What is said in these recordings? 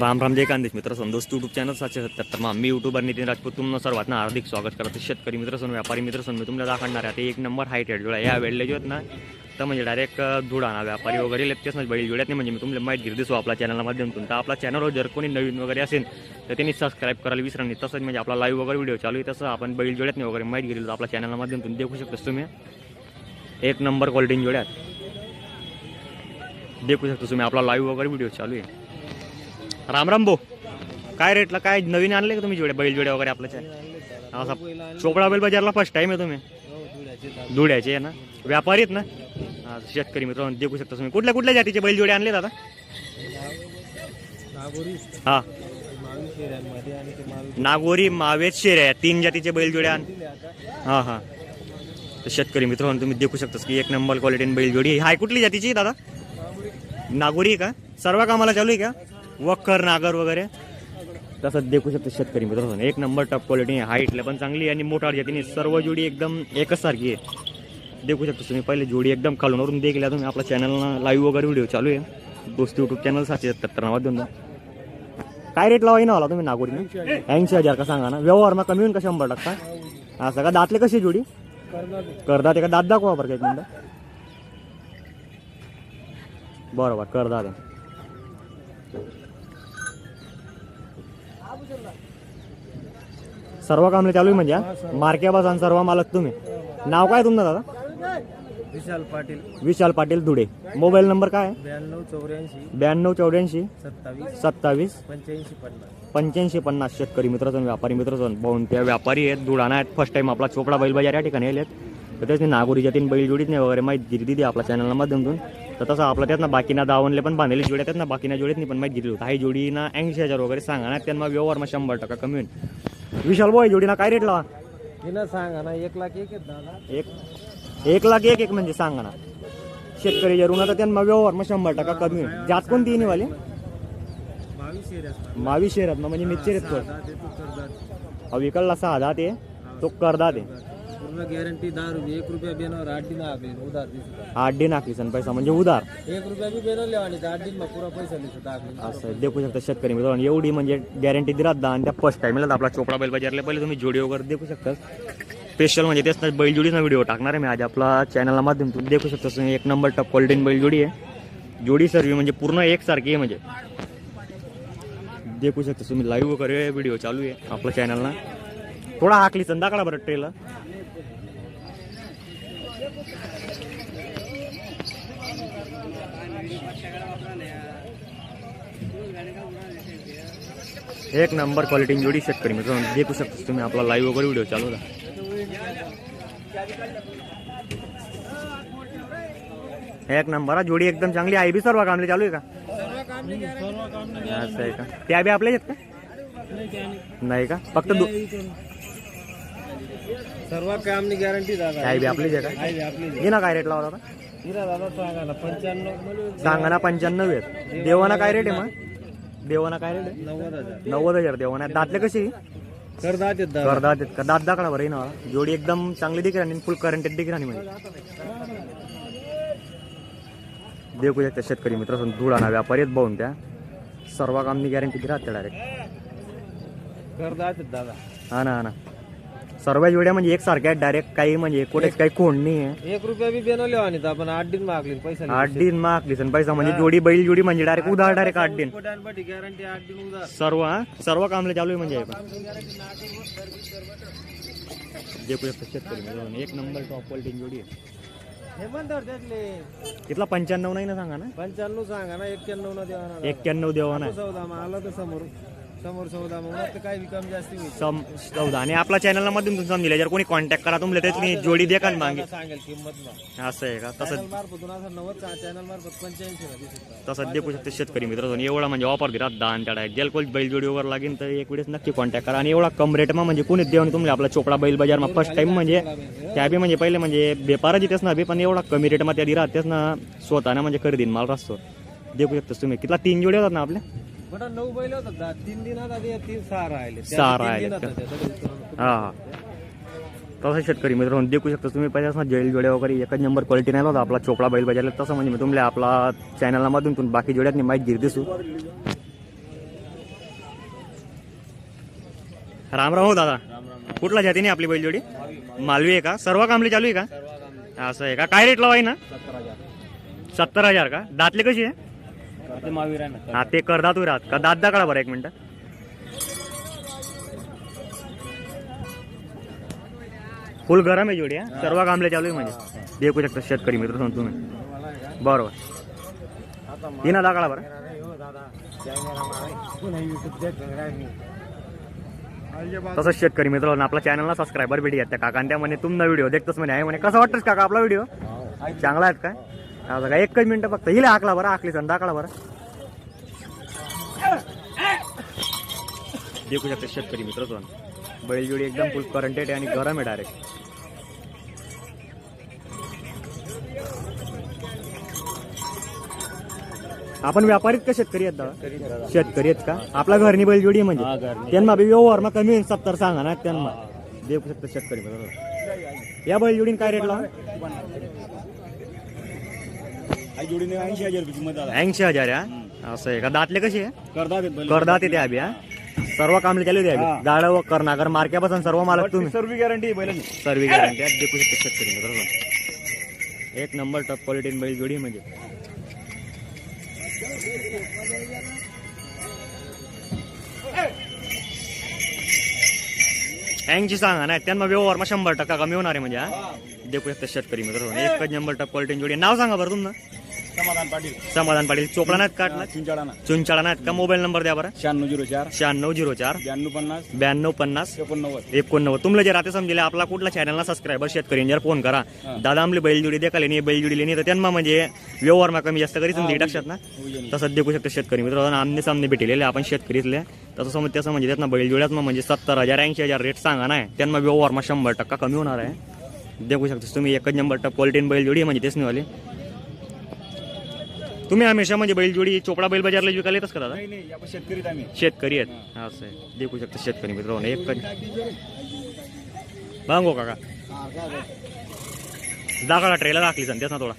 राम राम जय कांदेश. मित्र Santhosh YouTube channel सातशे सत्याहत्तर. मग मी युट्यूबर नितीन राजपूत. तुम्हाला सर्वांना हार्दिक स्वागत करतो. शेतकरी मित्र सण व्यापारी मित्र सण मी तुम्हाला दाखवणार आहे. ते एक नंबर हाईट आहे जोडा. या वेळेला जो आहेत ना तर म्हणजे डायरेक्ट धुडाणा व्यापारी वगैरे लेतेच नाही म्हणजे बैल जोड्यात नाही. म्हणजे मी तुम्हाला माहिती दिसू आपल्या चॅनलच्या माध्यमातून तर आपल्या चॅनलवर जर कोणी नवीन वगैरे असेल तर त्यांनी सबस्क्राईब करायला विसरा नाही. तसंच म्हणजे आपला लाईव्ह वगैरे व्हिडिओ चालू आहे. तसं आपण बैल जोड्यात नाही वगैरे माहिती घेतली आपल्या चॅनलच्या माध्यमातून देखू शकतो तुम्ही. एक नंबर क्वालिटी जोड्यात. देखू शकतो तुम्ही. आपला लाईव्ह वगैरे व्हिडिओ चालू आहे. राम राम भाऊ. काय रेटला काय नवीन आणले का तुम्ही जोड्या बैल जोड्या वगैरे आपल्याच्या असा चोपडा बैल बाजारला फर्स्ट टाइम आहे तुम्ही? धुळ्याचे आहे ना? व्यापारी आहेत ना शेतकरी मित्र देखू शकता तुम्ही. कुठल्या कुठल्या जातीचे बैल जोडे आणले दादा हा. नागोरी मावेत शेऱ्या या तीन जातीचे बैल आण हा हा. तर शेतकरी मित्र तुम्ही देखू शकता की एक नंबर क्वालिटी बैल जोडी हाय कुठली जातीची दादा? नागोरी आहे का? सर्व कामाला चालू आहे का? वखर नागर वगैरे. तसं देखू शकतो शेतकरी मित्र एक नंबर टॉप क्वालिटी हाईटला पण चांगली आहे आणि मोठा जातीने सर्व जोडी एकदम एकच सारखी आहे. देखू शकतो तुम्ही. पहिले जोडी एकदम खालूनवरून देखल्या तुम्ही आपल्या चॅनलला लाईव्ह वगैरे व्हिडिओ चालू आहे. दोस्त यूट्यूब चॅनल सातशे सत्तर नावात काय रेट लावाय ना आला तुम्ही नागोरी ऐंशी हजार का सांगा ना? व्यवहार मग कमी होऊन का शंभर टक्का? असं का? दातले कशी जोडी? करदात ते का? दात दाखवा बरं का एक मिनटं. बरोबर करदात. सर्व कामले चालू आहे म्हणजे हा? मार्के बस आणि सर्व मालक तुम्ही. नाव काय तुमचं दादा? विशाल पाटील. विशाल पाटील धुडे. मोबाईल नंबर काय ब्याण्णव चौऱ्याऐंशी. ब्याण्णव चौऱ्याऐंशी. सत्तावीस. सत्तावीस. पंच्याऐंशी पन्नास. पंच्याऐंशी पन्नास. शेतकरी मित्राचं व्यापारी मित्राचं पाहून त्या व्यापारी आहेत धुडाणा आहेत. फर्स्ट टाइम आपला चोपडा बैल बाजार या ठिकाणी आलेत. तर त्याच नागोरीच्या तीन बैल जोडीत नाही वगैरे माहिती दिली दिली आपल्या चॅनलला माध्यमातून. तर तसं आपलं त्यात ना बाकीना दावणले पण बांधलेली जोड्या त्यात ना बाकीना जोडीत नाही पण माहिती दिली होती. काही जोडीना ऐंशी हजार वगैरे सांगा ना त्यांना व्यवहार मग शंभर टक्का कमी होईल. विशाल भाऊ जोडीना काय रेट लावा तिनं सांगा ना एक लाख एक आहेत दादा. एक एक लाख एक एक म्हणजे सांगा ना. शेतकरी जरूर तर त्यांना व्यवहार मग शंभर टक्का कमी होईल. जात कोणती येणे वाले बावीस एरिया शेअर आहेत ना म्हणजे मिरची तो. तू करदात अविकलला सहा दहा ते तो करदा ते पूर्ण गॅरंटी दहा रुपये एक रुपया बेनावर आठ दिन आपले उधार आठ दिन आखली सन पैसा म्हणजे उधार. एक रुपया बी बेनवले आणि आठ दिन पुरा पैसा आपले असं देखू शकता शेतकरी मित्रांनो एवढी म्हणजे गॅरंटी दिलात दा आणि त्या फर्स्ट टाइमला आपला चोपडा बैल बाजारला पहिले तुम्ही जोडी वगैरे देखू शकता. स्पेशल म्हणजे तेच ना बैलजोडीचा व्हिडिओ टाकणार आहे मी आज. आपला चॅनलला माध्यमातून देखू शकता. तुम्ही एक नंबर टॉप क्वालिटी बैलजोडी आहे. जोडी सर्वी म्हणजे पूर्ण एकसारखी आहे म्हणजे. देखू शकता तुम्ही लाईव्ह वगैरे व्हिडिओ चालू आहे आपल्या चॅनलला थोडा हाकली संध्याकाळ बरं ट्रेला एक नंबर क्वालिटी जोडी शेतकरी मित्रांनो देखू शकता तुम्ही आपला लाईव्ह वगैरे व्हिडिओ चालू होता एक नंबर हा जोडी एकदम चांगली आहे बी सर्व कामले चालू आहे का? असं आहे का। त्या बी आपल्याच आहेत का नाही का? फक्त सर्व कामनी गॅरंटी दादा? काय बी आपलीच आहे का? आहे बी आपली ना काय रेट लावला होता? हिरा दादा सांगा ना पंच्याण्णव सांगा ना पंच्याण्णव आहेत. देवाना काय रेट आहे मग? देवाना. काय रेट आहे? नव्वद हजार. नव्वद हजार देवाना दातले कशी? करदात दादा. करदात आहेत का? दात दाखला बरं ना. जोडी एकदम चांगली दिख राणी फुल करंटेड दिख राणी म्हणजे. देखू शकता शेतकरी मित्र धुळाना व्यापारी आहेत पाहून त्या. सर्व कामनी गॅरंटी राहते डायरेक्ट करदात आहेत दादा. हा ना हा ना. सर्व जोड्या म्हणजे एक सारख्या आहेत डायरेक्ट काही म्हणजे कुठेच काही खोड नाही आहे एक रुपया बी बेनवले आणि आपण आठ दिन मागले पैसा आठ दिन माग लिसन पैसा म्हणजे जोडी बैल जोडी म्हणजे डायरेक्ट उधार डायरेक्ट आठ दिन. गॅरंटी आठ दिन उधार. सर्व हा? सर्व कामले चालू आहे म्हणजे हे पण. शेतकरी एक नंबर टॉप क्वालिटी जोडी आहे. हे त्यातले. पंच्याण्णव नाही ना सांगा ना? पंच्याण्णव सांगा ना एक्क्याण्णव ना देवा ना एक्क्याण्णव देवा ना चौदा मग आला तर समोर. समोर चौदा मग आता जास्ती होईल. सम चौदा आणि आपला चॅनलला मधून तुम्ही समजेल जर कोणी कॉन्टॅक्ट करा तुमले त्यातली जोडी दे का मागे? सांगेल किंमत असं आहे का? तसं चॅनल नव्वद चॅनल मार्फत पंच्याऐंशी तसं देखू शकते शेतकरी मित्र एवढा म्हणजे ऑफर दिला दहा आणि त्याला जेल कोल बैल जोडी वगैरे लागेल तर एक वेळेस नक्की कॉन्टॅक्ट करा. आणि एवढा कम रेटमा म्हणजे कोणीच देऊन तुम्ही आपला चोपडा बैल बाजार मग फर्स्ट टाइम म्हणजे त्या बी म्हणजे पहिले म्हणजे बेपारा जिथेच ना बी पण एवढा कमी रेटमा त्या दिला तेच ना स्वतःना म्हणजे खरेदी माल असतो देखू शकतो तुम्ही. कितला तीन जोडी होतात ना आपल्या? बटा नऊ बैल होतात दा. तीन दिनात आधी तीन सहा राहिले. सहा हा. तसं शेतकरी मित्रांनो देखू शकता तुम्ही पहिल्याच ना जेल जोड्या वगैरे एकच नंबर क्वालिटी नाही होता आपला चोपडा बैल बाजारला तसं म्हणजे मी तुम्हाला आपला चॅनलमधून तुम्ही बाकी जोड्यात माहिती घेत दिसू. राम राम हो दादा. कुठला जातीने आपली बैलजोडी मालवी आहे का? सर्व कामले चालू आहे का? असं आहे का? काय रेट लावाय ना? सत्तर हजार. सत्तर हजार का? दातले कशी आहे? ते ना. हा ते करदात राहत का दात दा काढा बरं एक मिनिट. फुल गरम आहे जोडी हा? सर्व कामले चालू आहे म्हणजे. देखू शकता शेतकरी मित्र सांगतो तुम्ही. बरोबर. तिनं दा काढा बरं. हो दादा तसंच शेतकरी मित्रांनो आपल्या चॅनलला सबस्क्रायबर भेटी आहेत त्या काका त्या म्हणे तुमचा व्हिडिओ देखतोच म्हणे. आहे म्हणे. कसं वाटतंच काका आपला व्हिडिओ चांगला आहेत काय आता काय एकच मिनिटं फक्त. हिले आकला बरं आखली सण दाखला बरं. देखू शकता शेतकरी मित्र बैलजोडी एकदम फुल करंटेड आहे आणि गरम आहे डायरेक्ट आपण व्यापारीत का शेतकरी आहेत दादा? शेतकरी आहेत का? आपला घरनी बैलजोडी आहे म्हणजे. हा. त्यांना बी व्यवहार मग कमी सत्तर सांगा ना त्यांना. देखू शकता शेतकरी बरोबर या बैलजोडीने काय रेट लावा जोडीने ऐंशी हजार रुपये किंमत दादा. ऐंशी हजार या असं आहे का? दातले कसे आहे? बैल. करदात येते अभि हा? सर्व कामले चालू द्या हा. गाड व करनागर मार्क्यापासून सर्व मालक तुम्ही? सर्व गॅरंटी बैलांची सर्व गॅरंटी आहे. देखू शकता शेतकरी एक नंबर टॉप क्वालिटी बैल जोडी आहे म्हणजे. ऐंशी सांगा नाही त्यांना व्यवहार मग शंभर टक्का कमी होणार आहे म्हणजे हा? देखू शकता शेतकरी मित्रांनो एकच नंबर टॉप क्वालिटी जोडी आहे. नाव सांगा बरं तुमचं. समाधान पाटील. समाधान पाटील. चोपडा नाहीत काटला चिंचाळाना. चुंचाळा नाहीत का? मोबाईल नंबर द्या बरं. शहाण्णव झिरो चार. शहाण्णव झिरो चार. ब्याण्णव पन्नास. ब्याण्णव पन्नास. एकोणनव्वद. एकोणनव्वद. तुमला जे राहते समजेल आपला कुठला चॅनलला सबस्क्रायबर शेतकरी जर फोन करा. दादा आमली बैलजोडी देखाले नाही बैलजोडी लेणी तर त्यांना म्हणजे व्यवहार मा कमी जास्त करी समजे टाकशात ना? तसंच देखू शकतो शेतकरी मित्र. आमने सामने भेटलेले आपण शेतकरीतले. तसं समज तसं म्हणजे त्यांना बैलजोड्यात मग म्हणजे सत्तर हजार ऐंशी हजार रेट सांगा नाही त्यांना व्यवहार मग शंभर टक्का कमी होणार आहे. देखू शकतो तुम्ही एकच नंबर टप क्वालिटीन बैलजोडी म्हणजे तेच नाही वाले तुम्ही हमेशा म्हणजे बैलजोडी चोपडा बैल बाजारला विकायला येतच का दादा? नाही नाही आपण शेतकरीच आम्ही. शेतकरी आहेत. हा, असं आहे. देखू शकता शेतकरी मित्रांनो एक बांगो काका. दाखला ट्रेलर दाखली त्याच ना थोडा.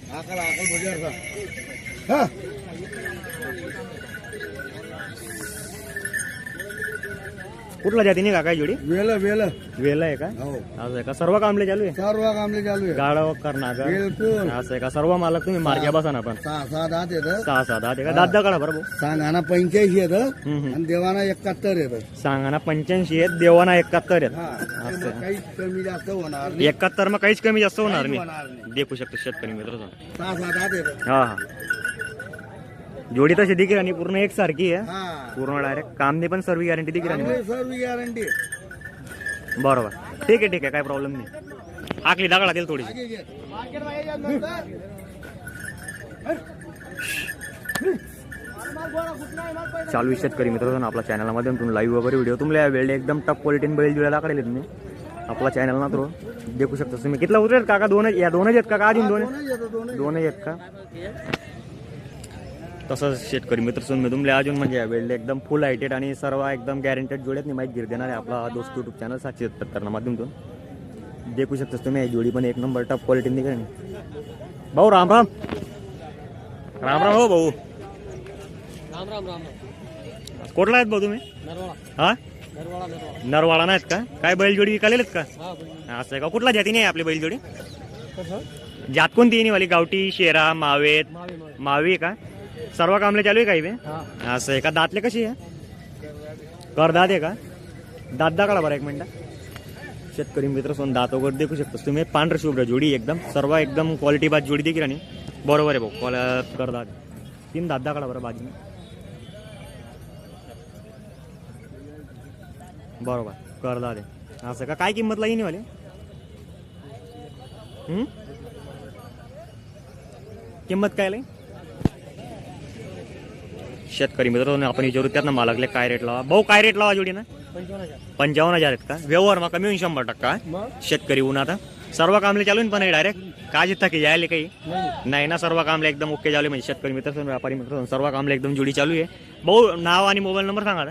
कुठला जाती नाही काका जोडी? वेल वेल. वेला आहे का? हो. असं आहे का? सर्व कामले चालू आहे? सर्व कामले चालू आहे. गाडा कर्नागर बिलकुल. असं आहे का? सर्व मालक तुम्ही मार्ग्या बसा ना पण. सहा सहा दात येत सहा सहा दहा ते का? दादा काढा बरं भाऊ. सांगाना पंच्याऐंशी येत. आणि देवाना एकाहत्तर येत सांगा ना पंच्याऐंशी आहेत देवाना एकाहत्तर आहे. काही कमी जास्त होणार एकाहत्तर मग काहीच कमी जास्त होणार नाही. देखू शकतो शेतकरी मित्र सहा सहा दात येत हा हा. जोडी तशी दिकी आणि पूर्ण एक सारखी आहे. हा. पूर्ण डायरेक्ट कामने पण सर्व गॅरंटी दिकी राणी चांगली सर्व गॅरंटी बरोबर. ठीक आहे ठीक आहे. काय प्रॉब्लेम नाही. आखली दगडा दिल थोडीशी. चालू आहे शेतकरी मित्रांनो आपल्या चॅनलमध्ये तुम्ही लाईव्ह वगैरे व्हिडिओ तुमल्या वेळ एकदम टप क्वालिटीन बैल जुळ्या दाखवले तुम्ही आपला चॅनल ना तो. देखू शकता तुम्ही. कितला उतरेल काका? दोन या दोनच आहेत का? अजून दोन दोनच आहेत का? तसंच शेतकरी मित्र सुन मी तुमले अजून म्हणजे वेळ एकदम फुल हायटेड आणि सर्व एकदम गॅरंटेड जोड्यात मी माहिती गिर देणार आहे आपला दोस्त युट्यूब चॅनल सातशे सत्तरना माध्यमातून. देखू शकतोस तुम्ही जोडी पण एक नंबर टप क्वालिटी निघाली. भाऊ राम राम. राम राम हो भाऊ. राम राम राम. कुठला आहेत भाऊ तुम्ही? हा? नरवाडा नाहीत का? काय बैलजोडी विकालेत का? असं आहे का? कुठला जाती नाही आपली बैलजोडी जात कोणती वाली गावठी शेरा मावेत? मावी का? सर्व कामले चालू आहे काही बे हा. असं आहे का? दातले कशी आहे? करदात आहे का? दात दाखला बरं एक मिनिट. शेतकरी मित्र सोन दात वगैरे देखू शकतो तुम्ही. पांढर शुभ्र जोडी एकदम. सर्व एकदम क्वालिटी बाद जोडी देखील आणि बरोबर आहे भाऊ. क्वाल करदात तीन दात दाखला बरं बाजूने. बरोबर. करदात आहे. असं का? काय किंमत लागेल वाले? किंमत काय लई शेतकरी मित्रांनो आपण विचारू त्यातनं मालकले काय रेट लावा भाऊ काय रेट लावा जोडी ना पंचावन्न हजार आहेत का? व्यवहार मग कमी होईल शंभर टक्का. शेतकरी ऊन आता. सर्व कामले चालून पण डायरेक्ट काय जिथं की यायले काही? नाही. ना सर्व कामले एकदम ओके चालू आहे म्हणजे शेतकरी मित्र व्यापारी मित्र सर्व कामले एकदम जोडी चालू आहे. भाऊ नाव आणि मोबाईल नंबर सांगा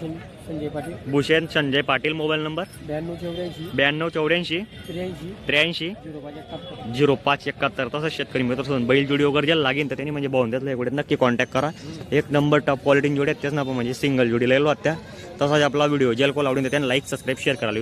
सं- संजय पाटील भूषण संजय पाटील मोबाईल नंबर ब्याण्णव चौऱ्याऐंशी. ब्याण्णव चौऱ्याऐंशी. त्र्याऐंशी. त्र्याऐंशी. झिरो पाच एकाहत्तर. झिरो पाच एकाहत्तर. तसंच शेतकरी मित्र सोडून बैल जोडी वगैरे ज्याला लागेल तर त्यांनी म्हणजे त्यातलं एवढे नक्की कॉन्टॅक्ट करा. एक नंबर टॉप क्वालिटी जोडी आहेत त्याच ना आपण म्हणजे सिंगल जोडी लावलो त्या तसाच आपला व्हिडिओ ज्याला कोल आवडून त्यांना लाईक सबस्क्राईब शेअर करायला